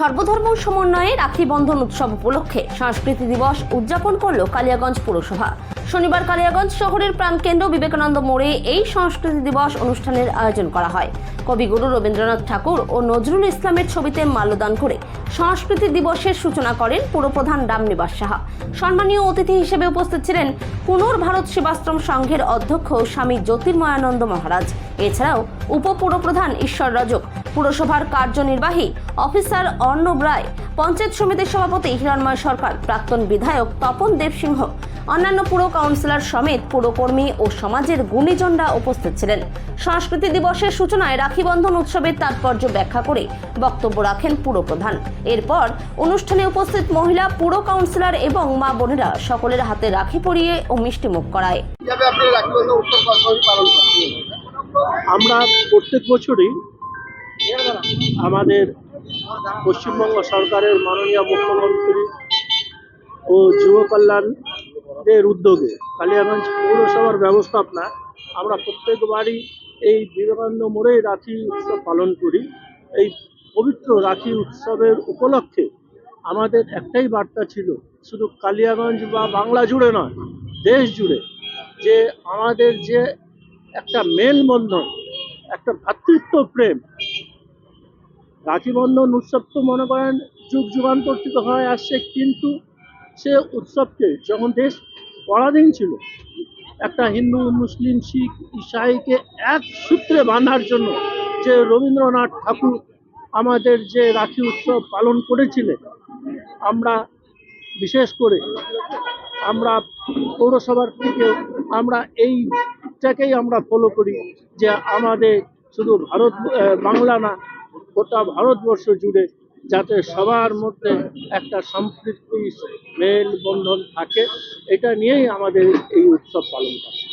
সর্বধর্ম সমন্বয়ে রাখি বন্ধন উৎসব উপলক্ষে সংস্কৃতি দিবস উদযাপন করল কালিয়াগঞ্জ পুরসভা। শনিবার কালিয়াগঞ্জ শহরের প্রাণকেন্দ্র বিবেকানন্দ মোড়ে এই সংস্কৃতি দিবস অনুষ্ঠানের আয়োজন করা হয়। কবিগুরু রবীন্দ্রনাথ ঠাকুর ও নজরুল ইসলামের ছবিতে মাল্যদান করে সংস্কৃতি দিবসের সূচনা করেন পুরপ্রধান রামনিবাস সাহা। সম্মানীয় অতিথি হিসেবে উপস্থিত ছিলেন পুনর ভারত সেবাশ্রম সংঘের অধ্যক্ষ স্বামী জ্যোতির্ময়ানন্দ মহারাজ। এছাড়াও উপপুরপ্রধান ঈশ্বর রজক পুরসভার কার্যনির্বাহী অফিসার অর্ণব রায় পঞ্চায়েত সমিতির সভাপতি হিরণময় সরকার প্রাক্তন বিধায়ক তপন দেবসিংহ অন্যান্য পুর কাউন্সিলর সমেত পুরকর্মী ও সমাজের গুণীজনরা উপস্থিত ছিলেন। সংস্কৃতি দিবসের সূচনায় রাখি বন্ধন উৎসবের তাৎপর্য ব্যাখ্যা করে বক্তব্য রাখেন পুরপ্রধান এরপর অনুষ্ঠানে উপস্থিত মহিলা পুর কাউন্সিলর এবং মা বোনেরা সকলের হাতে রাখি পরিয়ে ও মিষ্টিমুখ করায়। আমরা প্রত্যেক বছরই আমাদের পশ্চিমবঙ্গ সরকারের মাননীয় মুখ্যমন্ত্রী ও যুব কল্যাণের উদ্যোগে কালিয়াগঞ্জ পৌরসভার ব্যবস্থাপনা, আমরা প্রত্যেকবারই এই বিবেকানন্দ মোড়ে রাখি উৎসব পালন করি। এই পবিত্র রাখি উৎসবের উপলক্ষে আমাদের একটাই বার্তা ছিল, শুধু কালিয়াগঞ্জ বা বাংলা জুড়ে নয়, দেশ জুড়ে, যে আমাদের যে একটা মেলবন্ধন, একটা ভ্রাতৃত্ব প্রেম রাখি বন্ধন উৎসব তো মনে করেন যুগ যুগান্তর থেকে হয়ে আসছে কিন্তু সে উৎসবকে যখন দেশ পরাধীন ছিল, একটা হিন্দু, মুসলিম, শিখ, ইসাইকে এক সূত্রে বাঁধার জন্য যে রবীন্দ্রনাথ ঠাকুর আমাদের যে রাখি উৎসব পালন করেছিলেন, আমরা বিশেষ করে আমরা পৌরসভার থেকে আমরা এইটাকেই আমরা ফলো করি যে আমাদের শুধু ভারত বাংলা না গোটা ভারতবর্ষ জুড়ে যাতে সবার মধ্যে একটা সম্পৃক্তি মেল বন্ধন থাকে, এটা নিয়েই আমাদের এই উৎসব পালন করা।